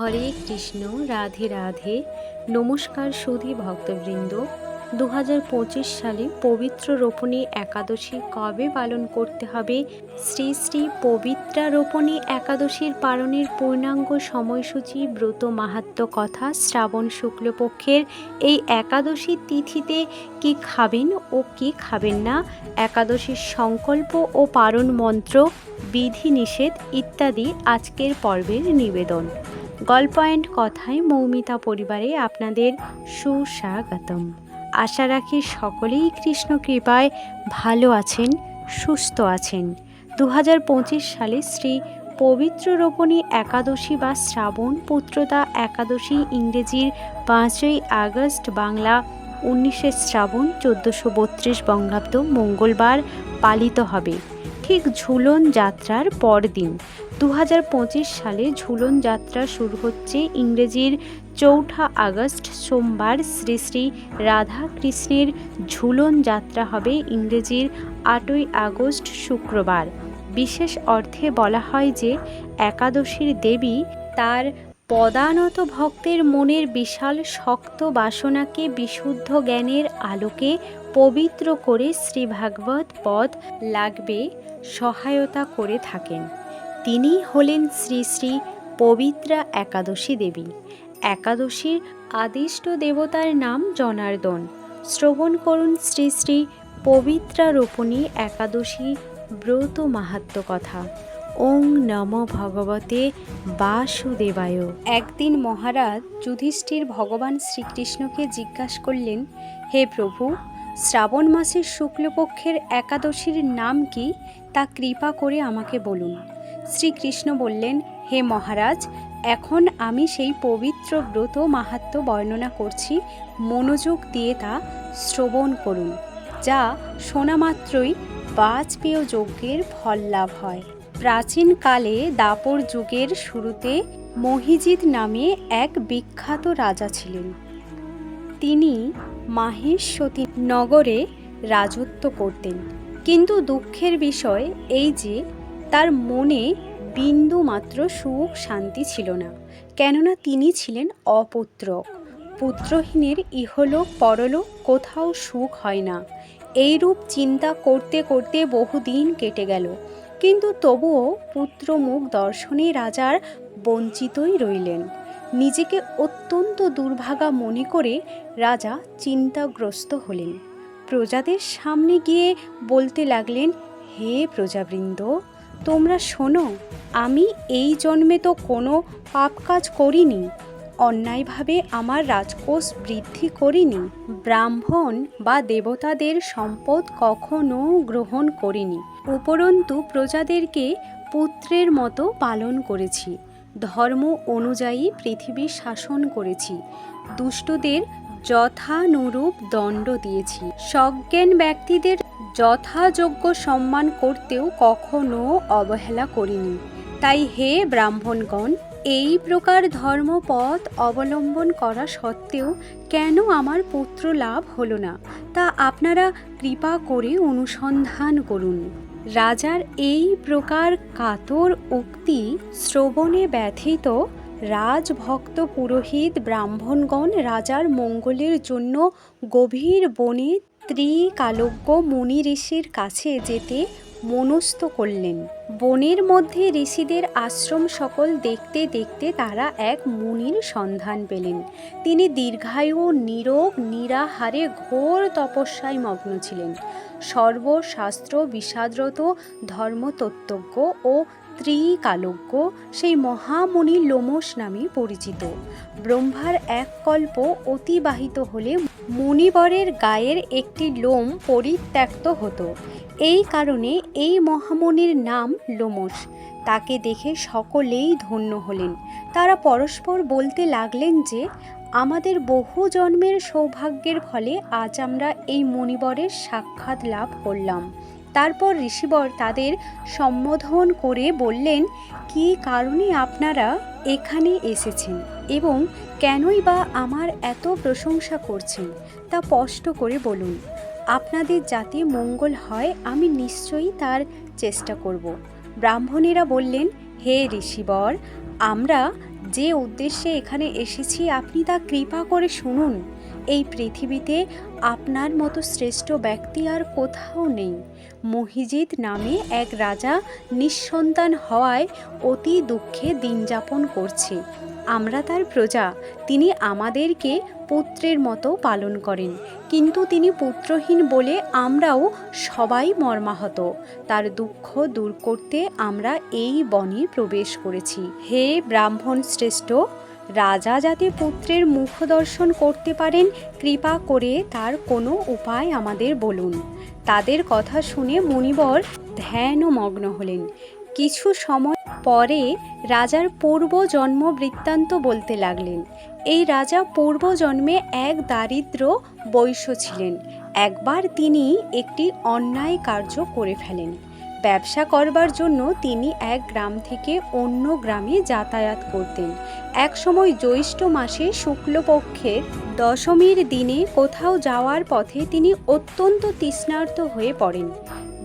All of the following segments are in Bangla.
হরে কৃষ্ণ, রাধে রাধে। নমস্কার সুধী ভক্তবৃন্দ। দু হাজার পঁচিশ সালে পবিত্র রোপণী একাদশী কবে পালন করতে হবে? শ্রী শ্রী পবিত্রা রোপণী একাদশীর পালনের পূর্ণাঙ্গ সময়সূচি ব্রত মাহাত্ম্য কথা শ্রাবণ শুক্লপক্ষের এই একাদশী তিথিতে কি খাবেন ও কি খাবেন না? একাদশীর সংকল্প ও পারণ মন্ত্র বিধিনিষেধ ইত্যাদি আজকের পর্বের নিবেদন। গল্প অ্যান্ড কথায় মৌমিতা পরিবারে আপনাদের সুস্বাগতম। আশা রাখি সকলেই কৃষ্ণ কৃপায় ভালো আছেন, সুস্থ আছেন। দু হাজার পঁচিশ সালে শ্রী পবিত্র রোপণী একাদশী বা শ্রাবণ পুত্রতা একাদশী ইংরেজির পাঁচই আগস্ট বাংলা উনিশে শ্রাবণ চোদ্দোশো বত্রিশ বঙ্গাব্দ মঙ্গলবার পালিত হবে। ঠিক ঝুলন যাত্রার পরদিন। দু হাজার পঁচিশ সালে ঝুলন যাত্রা শুরু হচ্ছে ইংরেজির চৌঠা আগস্ট সোমবার। শ্রী শ্রী রাধা কৃষ্ণের ঝুলন যাত্রা হবে ইংরেজির আটই আগস্ট শুক্রবার। বিশেষ অর্থে বলা হয় যে, একাদশীর দেবী তার পদানত ভক্তের মনের বিশাল শক্ত বাসনাকে বিশুদ্ধ জ্ঞানের আলোকে পবিত্র করে শ্রী ভাগবত পদ লাগবে, সহায়তা করে থাকেন। তিনি হলেন শ্রী শ্রী পবিত্রা একাদশী দেবী। একাদশীর আদিষ্ট দেবতার নাম জনার্দন। শ্রবণ করুন শ্রী শ্রী পবিত্রা রোপণী একাদশী ব্রত মাহাত্ম কথা। ওং নম ভগবতে বাসুদেবায়। একদিন মহারাজ যুধিষ্ঠির ভগবান শ্রীকৃষ্ণকে জিজ্ঞাসা করলেন, হে প্রভু শ্রাবণ মাসের শুক্লপক্ষের একাদশীর নাম কি তা কৃপা করে আমাকে বলুন। শ্রীকৃষ্ণ বললেন, হে মহারাজ, এখন আমি সেই পবিত্র ব্রত মাহাত্ম বর্ণনা করছি, মনোযোগ দিয়ে তা শ্রবণ করুন, যা শোনা মাত্রই বাজপেয় যজ্ঞের ফল লাভ হয়। প্রাচীনকালে দাপর যুগের শুরুতে মহিজিৎ নামে এক বিখ্যাত রাজা ছিলেন। তিনি মাহেশ্বতী নগরে রাজত্ব করতেন। কিন্তু দুঃখের বিষয় এই যে, তার মনে বিন্দু মাত্র সুখ শান্তি ছিল না, কেননা তিনি ছিলেন অপুত্র। পুত্রহীনের ইহলোক পরলোক কোথাও সুখ হয় না। এইরূপ চিন্তা করতে করতে বহুদিন কেটে গেল। কিন্তু তবুও পুত্র মুখ দর্শনে রাজার বঞ্চিতই রইলেন। নিজেকে অত্যন্ত দুর্ভাগা মনে করে রাজা চিন্তাগ্রস্ত হলেন। প্রজাদের সামনে গিয়ে বলতে লাগলেন, হে প্রজাবৃন্দ, তোমরা শোনো, আমি এই জন্মে তো কোনো পাপ কাজ করিনি, অন্যায়ভাবে আমার রাজকোষ বৃদ্ধি করিনি, ব্রাহ্মণ বা দেবতাদের সম্পদ কখনো গ্রহণ করিনি, উপরন্তু প্রজাদেরকে পুত্রের মতো পালন করেছি। ধর্ম অনুযায়ী পৃথিবী শাসন করেছি। দুষ্টদের যথানুরূপ দণ্ড দিয়েছি। সজ্ঞান ব্যক্তিদের যথাযোগ্য সম্মান করতেও কখনো অবহেলা করিনি। তাই হে ব্রাহ্মণগণ, এই প্রকার ধর্মপথ অবলম্বন করা সত্ত্বেও কেন আমার পুত্র লাভ হলো না? তা আপনারা কৃপা করে অনুসন্ধান করুন। রাজার এই প্রকার কাতর উক্তি শ্রবণে ব্যথিত রাজভক্ত পুরোহিত ব্রাহ্মণগণ রাজার মঙ্গলের জন্য গভীর বনে ত্রিকালজ্ঞ মুনি ঋষির কাছে যেতে মনস্থ করলেন। বনের মধ্যে ঋষিদের আশ্রম সকল দেখতে দেখতে তারা এক মুনির সন্ধান পেলেন। তিনি দীর্ঘায়ু নিরোগ নিরাহারে, ঘোর তপস্যায় মগ্ন ছিলেন। সর্বশাস্ত্র, বিষাদরত, ধর্মতত্ত্বজ্ঞ ও ত্রিকালজ্ঞ সেই মহামুনি লোমস নামে পরিচিত। ব্রহ্মার এক কল্প অতিবাহিত হলে মুনিবরের গায়ের একটি লোম পরিত্যক্ত হতো। এই কারণে এই মহামনির নাম লোমস তাকে দেখে সকলেই ধন্য হলেন। তারা পরস্পর বলতে লাগলেন যে, আমাদের বহু জন্মের সৌভাগ্যের ফলে আজ আমরা এই মণিবরের সাক্ষাৎ লাভ করলাম। তারপর ঋষিবর তাদের সম্বোধন করে বললেন, কী কারণে আপনারা এখানে এসেছেন এবং কেনই বা আমার এত প্রশংসা করছেন? তা স্পষ্ট করে বলুন। আপনাদের যাতে মঙ্গল হয়, আমি নিশ্চয়ই তার চেষ্টা করব। ব্রাহ্মণেরা বললেন, হে ঋষিবর, আমরা যে উদ্দেশ্যে এখানে এসেছি, আপনি তা কৃপা করে শুনুন। এই পৃথিবীতে আপনার মতো শ্রেষ্ঠ ব্যক্তি আর কোথাও নেই। মহিজিদ নামে এক রাজা নিঃসন্তান হওয়ায় অতি দুঃখে দিন যাপন করছে। আমরা তার প্রজা, তিনি আমাদেরকে পুত্রের মতো পালন করেন। কিন্তু তিনি পুত্রহীন বলে আমরাও সবাই মর্মাহত। তার দুঃখ দূর করতে আমরা এই বনে প্রবেশ করেছি। হে ব্রাহ্মণ শ্রেষ্ঠ, রাজা যাতে পুত্রের মুখ দর্শন করতে পারেন, কৃপা করে তার কোনো উপায় আমাদের বলুন। তাদের কথা শুনে মুনিবর ধ্যানমগ্ন হলেন। কিছু সময় পরে রাজার পূর্ব জন্ম বৃত্তান্ত বলতে লাগলেন। এই রাজা পূর্বজন্মে এক দারিদ্র বৈশ্য ছিলেন। একবার তিনি একটি অন্যায় কার্য করে ফেলেন। ব্যবসা করবার জন্য তিনি এক গ্রাম থেকে অন্য গ্রামে যাতায়াত করতেন। এক সময় জ্যৈষ্ঠ মাসে শুক্লপক্ষের দশমীর দিনে কোথাও যাওয়ার পথে তিনি অত্যন্ত তৃষ্ণার্ত হয়ে পড়েন।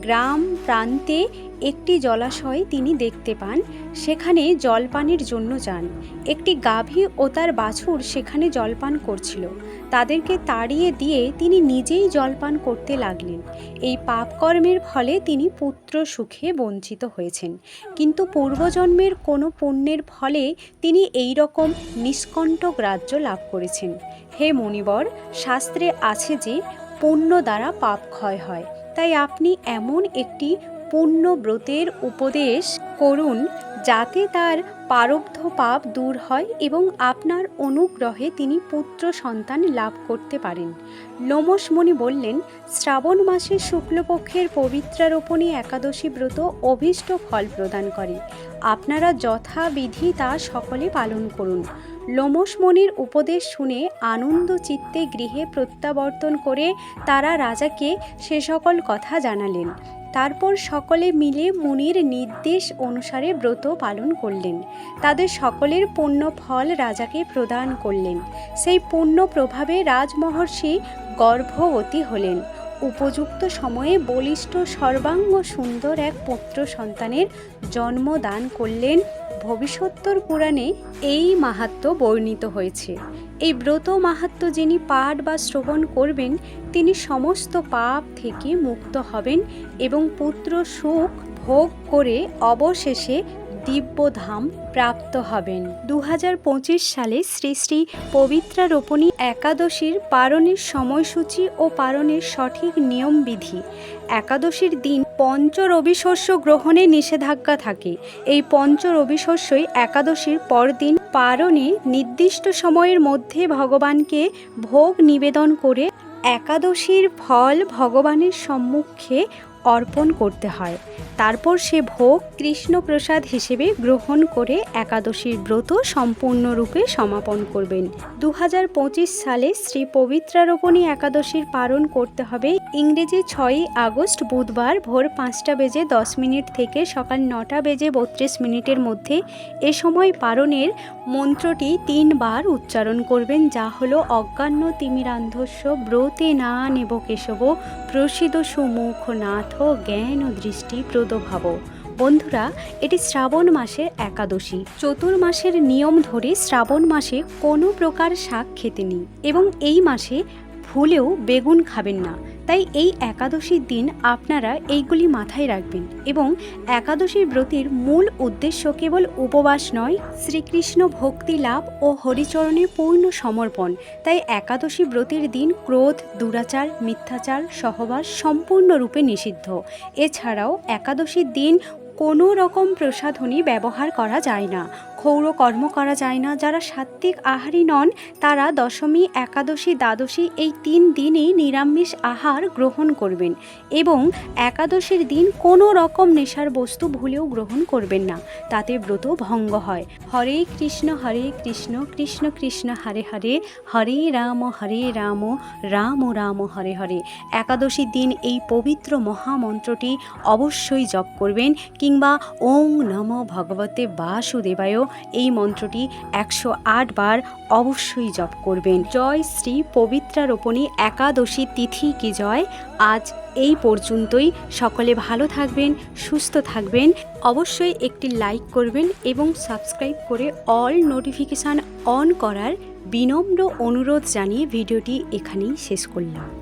গ্রাম প্রান্তে একটি জলাশয় তিনি দেখতে পান, সেখানে জলপানের জন্য যান। একটি গাভী ও তার বাছুর সেখানে জলপান করছিল। তাদেরকে তাড়িয়ে দিয়ে তিনি নিজেই জলপান করতে লাগলেন। এই পাপকর্মের ফলে তিনি পুত্র সুখে বঞ্চিত হয়েছেন। কিন্তু পূর্বজন্মের কোনো পুণ্যের ফলে তিনি এই রকম নিষ্কণ্টক রাজ্য লাভ করেছেন। হে মণিবর, শাস্ত্রে আছে যে, পুণ্য দ্বারা পাপ ক্ষয় হয়। তাই আপনি এমন একটি পুণ্য ব্রতের উপদেশ করুন যাতে তার পারব্ধ পাপ দূর হয় এবং আপনার অনুগ্রহে তিনি পুত্র সন্তান লাভ করতে পারেন। লোমস বললেন, শ্রাবণ মাসে শুক্লপক্ষের পবিত্রারোপণী একাদশী ব্রত অভীষ্ট ফল প্রদান করে। আপনারা যথাবিধি তা সকলে পালন করুন। লোমস উপদেশ শুনে আনন্দ চিত্তে গৃহে প্রত্যাবর্তন করে তারা রাজাকে সে সকল কথা জানালেন। তারপর সকলে মিলে মুনির নির্দেশ অনুসারে ব্রত পালন করলেন। তাদের সকলের পুণ্য ফল রাজাকে প্রদান করলেন। সেই পুণ্য প্রভাবে রাজমহর্ষি গর্ভবতী হলেন। উপযুক্ত সময়ে বলিষ্ঠ, সর্বাঙ্গ, সুন্দর এক পুত্র সন্তানের জন্ম দান করলেন। ভবিষ্যত্তর পুরাণে এই মাহাত্ম বর্ণিত হয়েছে। এই ব্রত মাহাত্ম যিনি পাঠ বা শ্রবণ করবেন, তিনি সমস্ত পাপ থেকে মুক্ত হবেন এবং পুত্র সুখ ভোগ করে অবশেষে দিব্যধাম প্রাপ্ত হবেন। দু হাজার পঁচিশ সালে শ্রী শ্রী পবিত্রা রোপণী একাদশীর পারণের সময়সূচি ও পারণের সঠিক নিয়মবিধি। একাদশীর দিন পঞ্চ রবিশস্য গ্রহণে নিষেধাজ্ঞা থাকে। এই পঞ্চ রবিশস্যই একাদশীর পরদিন পারণে নির্দিষ্ট সময়ের মধ্যে ভগবানকে ভোগ নিবেদন করে একাদশীর ফল ভগবানের সম্মুখে অর্পণ করতে হয়। তারপর সে ভোগ কৃষ্ণপ্রসাদ হিসেবে গ্রহণ করে একাদশীর ব্রত সম্পূর্ণরূপে সমাপন করবেন। দু হাজার পঁচিশ সালে শ্রী পবিত্রারোপণী একাদশীর পালন করতে হবে। ইংরেজি ছয়ই আগস্ট বুধবার ভোর পাঁচটা বেজে দশ মিনিট থেকে সকাল নটা বেজে বত্রিশ মিনিটের মধ্যে এ সময় পারণের মন্ত্রটি তিনবার উচ্চারণ করবেন, যা হলো অজ্ঞান্য তিমিরান্ধস্য ব্রতে না নেব কেশব প্রসিদ সুমুখ নাথ। জ্ঞান ও দৃষ্টি প্রদভাব। বন্ধুরা, এটি শ্রাবণ মাসের একাদশী। চতুর্মাসের নিয়ম ধরে শ্রাবণ মাসে কোনো প্রকার শাক খেতে নেই এবং এই মাসে ভুলেও বেগুন খাবেন না। তাই এই একাদশীর দিন আপনারা এইগুলি মাথায় রাখবেন এবং একাদশীর ব্রতের মূল উদ্দেশ্য কেবল উপবাস নয়, শ্রীকৃষ্ণ ভক্তি লাভ ও হরিচরণে পূর্ণ সমর্পণ। তাই একাদশী ব্রতের দিন ক্রোধ, দুরাচার, মিথ্যাচার, সহবাস সম্পূর্ণরূপে নিষিদ্ধ। এছাড়াও একাদশীর দিন কোনো রকম প্রসাধনী ব্যবহার করা যায় না। ক্ষৌর কর্ম করা যায় না। যারা সাত্ত্বিক আহারী নন, তারা দশমী, একাদশী, দ্বাদশী এই তিন দিনই নিরামিষ আহার গ্রহণ করবেন এবং একাদশীর দিন কোনো রকম নেশার বস্তু ভুলেও গ্রহণ করবেন না। তাতে ব্রত ভঙ্গ হয়। হরে কৃষ্ণ হরে কৃষ্ণ কৃষ্ণ কৃষ্ণ, হরে হরে হরে রাম হরে রাম রাম রাম হরে হরে। একাদশীর দিন এই পবিত্র মহামন্ত্রটি অবশ্যই জপ করবেন কিংবা ওং নম ভগবতে বাসুদেবায় এই মন্ত্রটি একশো আট বার অবশ্যই জপ করবেন। জয় শ্রী পবিত্রারোপণী একাদশী তিথি কি জয়? আজ এই পর্যন্তই। সকলে ভালো থাকবেন, সুস্থ থাকবেন। অবশ্যই একটি লাইক করবেন এবং সাবস্ক্রাইব করে অল নোটিফিকেশান অন করার বিনম্র অনুরোধ জানিয়ে ভিডিওটি এখানেই শেষ করলাম।